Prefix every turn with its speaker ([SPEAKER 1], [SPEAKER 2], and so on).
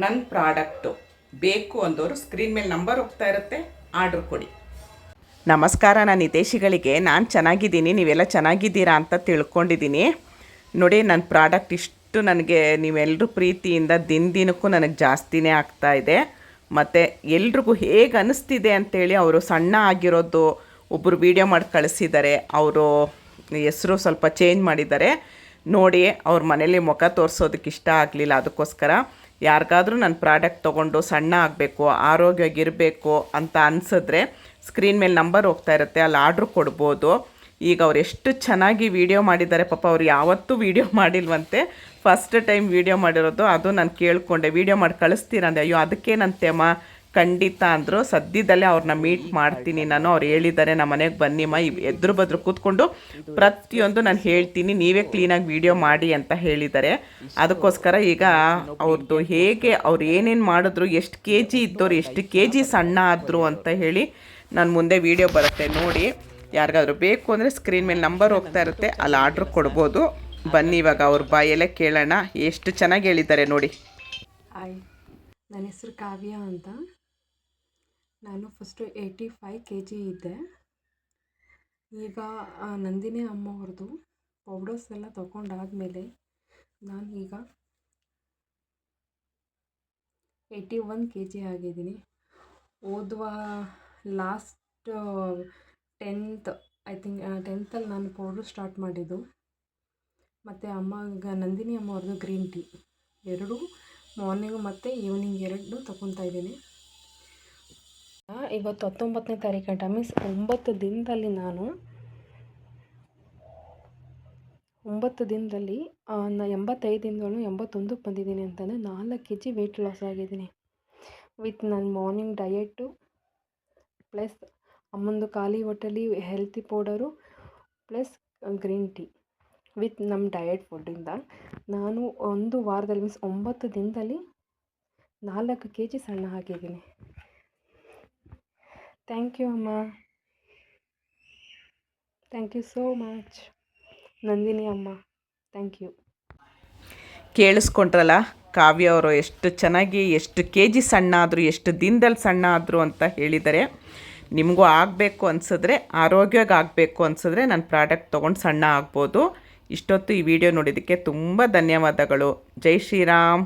[SPEAKER 1] ನನ್ನ ಪ್ರಾಡಕ್ಟು. ಬೇಕು ಅಂದವರು ಸ್ಕ್ರೀನ್ ಮೇಲೆ ನಂಬರ್ ಹೋಗ್ತಾ ಇರುತ್ತೆ, ಆರ್ಡ್ರ್ ಕೊಡಿ. ನಮಸ್ಕಾರ ನಾನು ಹಿತೇಶಿಗಳಿಗೆ ನಾನು ಚೆನ್ನಾಗಿದ್ದೀನಿ, ನೀವೆಲ್ಲ ಚೆನ್ನಾಗಿದ್ದೀರಾ ಅಂತ ತಿಳ್ಕೊಂಡಿದ್ದೀನಿ. ನೋಡಿ ನನ್ನ ಪ್ರಾಡಕ್ಟ್ ಇಷ್ಟು ನನಗೆ ನೀವೆಲ್ಲರೂ ಪ್ರೀತಿಯಿಂದ ದಿನ ದಿನಕ್ಕೂ ನನಗೆ ಜಾಸ್ತಿನೇ ಆಗ್ತಾ ಇದೆ. ಮತ್ತು ಎಲ್ರಿಗೂ ಹೇಗೆ ಅನ್ನಿಸ್ತಿದೆ ಅಂತೇಳಿ ಅವರು ಸಣ್ಣ ಆಗಿರೋದು ಒಬ್ಬರು ವೀಡಿಯೋ ಮಾಡಿ ಕಳಿಸಿದ್ದಾರೆ ಅವರು ಹೆಸರು ಸ್ವಲ್ಪ ಚೇಂಜ್ ಮಾಡಿದ್ದಾರೆ. ನೋಡಿ, ಅವ್ರ ಮನೇಲಿ ಮುಖ ತೋರಿಸೋದಕ್ಕೆ ಇಷ್ಟ ಆಗಲಿಲ್ಲ, ಅದಕ್ಕೋಸ್ಕರ. ಯಾರಿಗಾದ್ರೂ ನನ್ನ ಪ್ರಾಡಕ್ಟ್ ತೊಗೊಂಡು ಸಣ್ಣ ಆಗಬೇಕು, ಆರೋಗ್ಯವಾಗಿರಬೇಕು ಅಂತ ಅನಿಸಿದ್ರೆ ಸ್ಕ್ರೀನ್ ಮೇಲೆ ನಂಬರ್ ಹೋಗ್ತಾ ಇರುತ್ತೆ, ಅಲ್ಲಿ ಆರ್ಡ್ರ್ ಕೊಡ್ಬೋದು. ಈಗ ಅವ್ರು ಎಷ್ಟು ಚೆನ್ನಾಗಿ ವೀಡಿಯೋ ಮಾಡಿದ್ದಾರೆ, ಪಾಪ ಅವ್ರು ಯಾವತ್ತೂ ವಿಡಿಯೋ ಮಾಡಿಲ್ವಂತೆ. ಫಸ್ಟ್ ಟೈಮ್ ವೀಡಿಯೋ ಮಾಡಿರೋದು, ಅದು ನಾನು ಕೇಳಿಕೊಂಡೆ. ವೀಡಿಯೋ ಮಾಡಿ ಕಳಿಸ್ತೀರ ಅಂದೆ, ಅಯ್ಯೋ ಅದಕ್ಕೇನಂತೆಮ್ಮ ಖಂಡಿತ ಅಂದರು ಸದ್ಯದಲ್ಲೇ ಅವ್ರನ್ನ ಮೀಟ್ ಮಾಡ್ತೀನಿ. ನಾನು ಅವ್ರು ಹೇಳಿದ್ದಾರೆ ನಮ್ಮ ಮನೆಗೆ ಬನ್ನಿಮ್ಮ ಇವ್ ಎದುರು ಬದ್ರು ಕೂತ್ಕೊಂಡು ಪ್ರತಿಯೊಂದು ನಾನು ಹೇಳ್ತೀನಿ. ನೀವೇ ಕ್ಲೀನಾಗಿ ವಿಡಿಯೋ ಮಾಡಿ ಅಂತ ಹೇಳಿದ್ದಾರೆ ಅದಕ್ಕೋಸ್ಕರ ಈಗ ಅವ್ರದ್ದು ಹೇಗೆ ಅವ್ರು ಏನೇನು ಮಾಡಿದ್ರು, ಎಷ್ಟು ಕೆ ಜಿ ಇದ್ದವ್ರು ಎಷ್ಟು ಕೆ ಜಿ ಸಣ್ಣ ಆದರು ಅಂತ ಹೇಳಿ ನಾನು ಮುಂದೆ ವಿಡಿಯೋ ಬರುತ್ತೆ. ನೋಡಿ, ಯಾರಿಗಾದ್ರೂ ಬೇಕು ಅಂದರೆ ಸ್ಕ್ರೀನ್ ಮೇಲೆ ನಂಬರ್ ಹೋಗ್ತಾ ಇರುತ್ತೆ. ಅಲ್ಲಿ ಆರ್ಡ್ರ್ ಕೊಡ್ಬೋದು. ಬನ್ನಿ ಇವಾಗ ಅವ್ರ ಬಾಯಲ್ಲೇ ಕೇಳೋಣ. ಎಷ್ಟು ಚೆನ್ನಾಗಿ ಹೇಳಿದ್ದಾರೆ ನೋಡಿ.
[SPEAKER 2] ಹಾಯ್ ನನ್ನ ಹೆಸರು ಕಾವ್ಯ ಅಂತ. ನಾನು first eighty five K G ಇದ್ದೆ. ಈಗ ನಂದಿನಿ ಅಮ್ಮವ್ರದ್ದು ಪೌಡರ್ಸ್ ಎಲ್ಲ ತೊಗೊಂಡಾದ್ಮೇಲೆ ನಾನು ಈಗ ಏಯ್ಟಿ ಒನ್ ಕೆ ಜಿ ಆಗಿದ್ದೀನಿ. ಓದುವ ಲಾಸ್ಟ್ ಟೆಂತ್ ಐ ಥಿಂಕ್ ಟೆಂತಲ್ಲಿ ನಾನು ಪೌಡರ್ ಸ್ಟಾರ್ಟ್ ಮಾಡಿದ್ದು. ಮತ್ತು ಅಮ್ಮ ನಂದಿನಿ ಅಮ್ಮವ್ರದ್ದು ಗ್ರೀನ್ ಟೀ ಎರಡೂ ಮಾರ್ನಿಂಗು ಮತ್ತು ಈವ್ನಿಂಗ್ ಎರಡೂ ತಗೊತಾ ಇದ್ದೀನಿ. ಇವತ್ತು ಹತ್ತೊಂಬತ್ತನೇ ತಾರೀಕು ಗಂಟ ಮೀನ್ಸ್ ಒಂಬತ್ತು ದಿನದಲ್ಲಿ ನಾನು, ಒಂಬತ್ತು ದಿನದಲ್ಲಿ ನಾ ಎಂಬತ್ತೈದು ದಿನಗಳು ಎಂಬತ್ತೊಂದಕ್ಕೆ ಬಂದಿದ್ದೀನಿ ಅಂತಂದರೆ ನಾಲ್ಕು ಕೆ ಜಿ ವೆಯ್ಟ್ ಲಾಸ್ ಆಗಿದ್ದೀನಿ. ವಿತ್ ನನ್ನ ಮಾರ್ನಿಂಗ್ ಡಯೆಟ್ಟು ಪ್ಲಸ್ ಅಮ್ಮಂದು ಖಾಲಿ ಹೊಟ್ಟೆಲಿ healthy powder plus green tea with ನಮ್ಮ ಡಯಟ್ ಫುಡ್ಡಿಂದ ನಾನು ಒಂದು ವಾರದಲ್ಲಿ ಮೀನ್ಸ್ ಒಂಬತ್ತು ದಿನದಲ್ಲಿ ನಾಲ್ಕು ಕೆ ಜಿ ಸಣ್ಣ ಆಗಿದ್ದೀನಿ ಥ್ಯಾಂಕ್ ಯು ಅಮ್ಮ. Thank you so much Nandini ಅಮ್ಮ ಥ್ಯಾಂಕ್ ಯು
[SPEAKER 1] ಕೇಳಿಸ್ಕೊಂಡ್ರಲ್ಲ, ಕಾವ್ಯ ಅವರು ಎಷ್ಟು ಚೆನ್ನಾಗಿ, ಎಷ್ಟು ಕೆ ಜಿ ಸಣ್ಣ ಆದರು ಎಷ್ಟು ದಿನದಲ್ಲಿ ಸಣ್ಣ ಆದರು ಅಂತ ಹೇಳಿದ್ದಾರೆ ನಿಮಗೂ ಆಗಬೇಕು ಅನಿಸಿದ್ರೆ, ಆರೋಗ್ಯವಾಗಿ ಆಗಬೇಕು ಅನಿಸಿದ್ರೆ ನನ್ನ ಪ್ರಾಡಕ್ಟ್ ತೊಗೊಂಡು ಸಣ್ಣ ಆಗ್ಬೋದು. ಇಷ್ಟೊತ್ತು ಈ ವಿಡಿಯೋ ನೋಡಿದ್ದಕ್ಕೆ ತುಂಬ ಧನ್ಯವಾದಗಳು. ಜೈ ಶ್ರೀರಾಮ್.